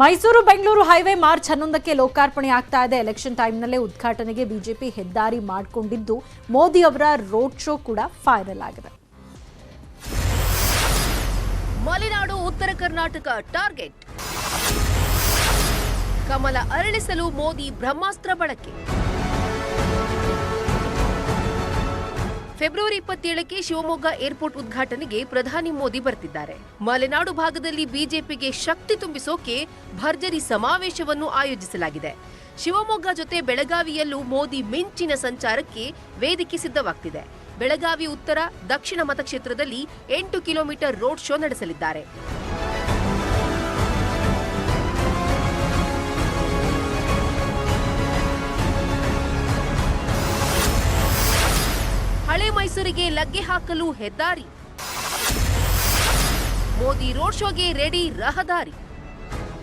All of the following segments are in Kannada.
ಮೈಸೂರು ಬೆಂಗಳೂರು ಹೈವೇ ಮಾರ್ಚ್ ಹನ್ನೊಂದಕ್ಕೆ ಲೋಕಾರ್ಪಣೆ ಆಗ್ತಾ ಇದೆ. ಎಲೆಕ್ಷನ್ ಟೈಮ್ನಲ್ಲೇ ಉದ್ಘಾಟನೆಗೆ ಬಿಜೆಪಿ ಹೆದ್ದಾರಿ ಮಾಡಿಕೊಂಡಿದ್ದು, ಮೋದಿ ಅವರ ರೋಡ್ ಶೋ ಕೂಡ ಫೈನಲ್ ಆಗಿದೆ. ಮಲೆನಾಡು, ಉತ್ತರ ಕರ್ನಾಟಕ ಟಾರ್ಗೆಟ್. ಕಮಲ ಅರಳಿಸಲು ಮೋದಿ ಬ್ರಹ್ಮಾಸ್ತ್ರ ಬಳಕೆ. ಫೆಬ್ರವರಿ ಇಪ್ಪತ್ತೇಳಕ್ಕೆ ಶಿವಮೊಗ್ಗ ಏರ್ಪೋರ್ಟ್ ಉದ್ಘಾಟನೆಗೆ ಪ್ರಧಾನಿ ಮೋದಿ ಬರ್ತಿದ್ದಾರೆ. ಮಲೆನಾಡು ಭಾಗದಲ್ಲಿ ಬಿಜೆಪಿಗೆ ಶಕ್ತಿ ತುಂಬಿಸೋಕೆ ಭರ್ಜರಿ ಸಮಾವೇಶವನ್ನು ಆಯೋಜಿಸಲಾಗಿದೆ. ಶಿವಮೊಗ್ಗ ಜೊತೆ ಬೆಳಗಾವಿಯಲ್ಲೂ ಮೋದಿ ಮಿಂಚಿನ ಸಂಚಾರಕ್ಕೆ ವೇದಿಕೆ ಸಿದ್ಧವಾಗ್ತಿದೆ. ಬೆಳಗಾವಿ ಉತ್ತರ, ದಕ್ಷಿಣ ಮತಕ್ಷೇತ್ರದಲ್ಲಿ ಎಂಟು ಕಿಲೋಮೀಟರ್ ರೋಡ್ ಶೋ ನಡೆಸಲಿದ್ದಾರೆ. ಹಳೆ ಮೈಸೂರಿಗೆ ಲಗ್ಗೆ ಹಾಕಲು ಹೆದ್ದಾರಿ. ಮೋದಿ ರೋಡ್ ಶೋಗೆ ರೆಡಿ ರಹದಾರಿ.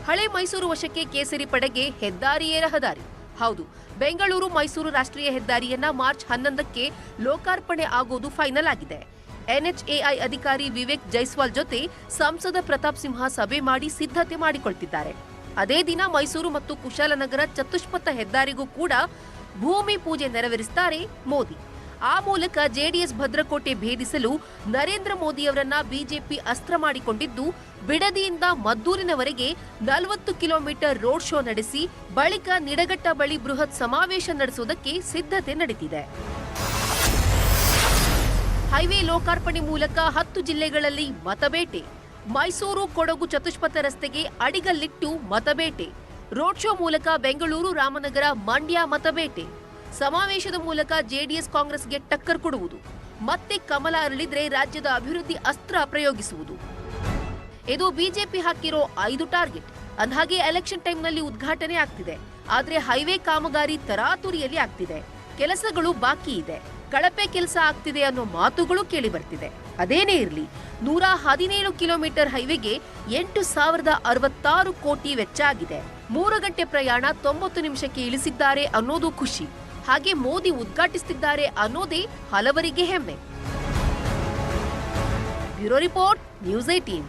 ಹಳೆ ಮೈಸೂರು ವಶಕ್ಕೆ ಕೇಸರಿ ಪಡೆಗೆ ಹೆದ್ದಾರಿಯೇ ರಹದಾರಿ. ಹೌದು, ಬೆಂಗಳೂರು ಮೈಸೂರು ರಾಷ್ಟ್ರೀಯ ಹೆದ್ದಾರಿಯನ್ನ ಮಾರ್ಚ್ ಹನ್ನೊಂದಕ್ಕೆ ಲೋಕಾರ್ಪಣೆ ಆಗೋದು ಫೈನಲ್ ಆಗಿದೆ. ಎನ್ಎಚ್ಎಐ ಅಧಿಕಾರಿ ವಿವೇಕ್ ಜೈಸ್ವಾಲ್ ಜೊತೆ ಸಂಸದ ಪ್ರತಾಪ್ ಸಿಂಹ ಸಭೆ ಮಾಡಿ ಸಿದ್ಧತೆ ಮಾಡಿಕೊಳ್ತಿದ್ದಾರೆ. ಅದೇ ದಿನ ಮೈಸೂರು ಮತ್ತು ಕುಶಾಲನಗರ ಚತುಷ್ಪಥ ಹೆದ್ದಾರಿಗೂ ಕೂಡ ಭೂಮಿ ಪೂಜೆ ನೆರವೇರಿಸುತ್ತಾರೆ ಮೋದಿ. ಆ ಮೂಲಕ ಜೆಡಿಎಸ್ ಭದ್ರಕೋಟೆ ಭೇದಿಸಲು ನರೇಂದ್ರ ಮೋದಿಯವರನ್ನ ಬಿಜೆಪಿ ಅಸ್ತ್ರ ಮಾಡಿಕೊಂಡಿದ್ದು, ಬಿಡದಿಯಿಂದ ಮದ್ದೂರಿನವರೆಗೆ ನಲವತ್ತು ಕಿಲೋಮೀಟರ್ ರೋಡ್ ಶೋ ನಡೆಸಿ, ಬಳಿಕ ನಿಡಘಟ್ಟ ಬಳಿ ಬೃಹತ್ ಸಮಾವೇಶ ನಡೆಸುವುದಕ್ಕೆ ಸಿದ್ಧತೆ ನಡೆದಿದೆ. ಹೈವೇ ಲೋಕಾರ್ಪಣೆ ಮೂಲಕ ಹತ್ತು ಜಿಲ್ಲೆಗಳಲ್ಲಿ ಮತಬೇಟೆ. ಮೈಸೂರು ಕೊಡಗು ಚತುಷ್ಪಥ ರಸ್ತೆಗೆ ಅಡಿಗಲ್ಲಿಟ್ಟು ಮತಬೇಟೆ. ರೋಡ್ ಶೋ ಮೂಲಕ ಬೆಂಗಳೂರು ರಾಮನಗರ ಮಂಡ್ಯ ಮತಬೇಟೆ. ಸಮಾವೇಶದ ಮೂಲಕ ಜೆಡಿಎಸ್ ಕಾಂಗ್ರೆಸ್ಗೆ ಟಕ್ಕರ್ ಕೊಡುವುದು. ಮತ್ತೆ ಕಮಲ ಅರಳಿದ್ರೆ ರಾಜ್ಯದ ಅಭಿವೃದ್ಧಿ ಅಸ್ತ್ರ ಪ್ರಯೋಗಿಸುವುದು. ಇದು ಬಿಜೆಪಿ ಹಾಕಿರೋ ಐದು ಟಾರ್ಗೆಟ್. ಅಂದ್ಹಾಗೆ ಎಲೆಕ್ಷನ್ ಟೈಮ್ನಲ್ಲಿ ಉದ್ಘಾಟನೆ ಆಗ್ತಿದೆ. ಆದ್ರೆ ಹೈವೇ ಕಾಮಗಾರಿ ತರಾತುರಿಯಲ್ಲಿ ಆಗ್ತಿದೆ. ಕೆಲಸಗಳು ಬಾಕಿ ಇದೆ. ಕಳಪೆ ಕೆಲಸ ಆಗ್ತಿದೆ ಅನ್ನೋ ಮಾತುಗಳು ಕೇಳಿ ಬರ್ತಿದೆ ಅದೇನೇ ಇರಲಿ, ನೂರ ಹದಿನೇಳು ಕಿಲೋಮೀಟರ್ ಹೈವೇಗೆ ಎಂಟು ಸಾವಿರದ ಅರವತ್ತಾರು ಕೋಟಿ ವೆಚ್ಚ ಆಗಿದೆ. ಮೂರು ಗಂಟೆ ಪ್ರಯಾಣ ತೊಂಬತ್ತು ನಿಮಿಷಕ್ಕೆ ಇಳಿಸಿದ್ದಾರೆ ಅನ್ನೋದು ಖುಷಿ. ಹಾಗೆ ಮೋದಿ ಉದ್ಘಾಟಿಸುತ್ತಿದ್ದಾರೆ ಅನ್ನೋದೇ ಹಲವರಿಗೆ ಹೆಮ್ಮೆ. Bureau report news eighteen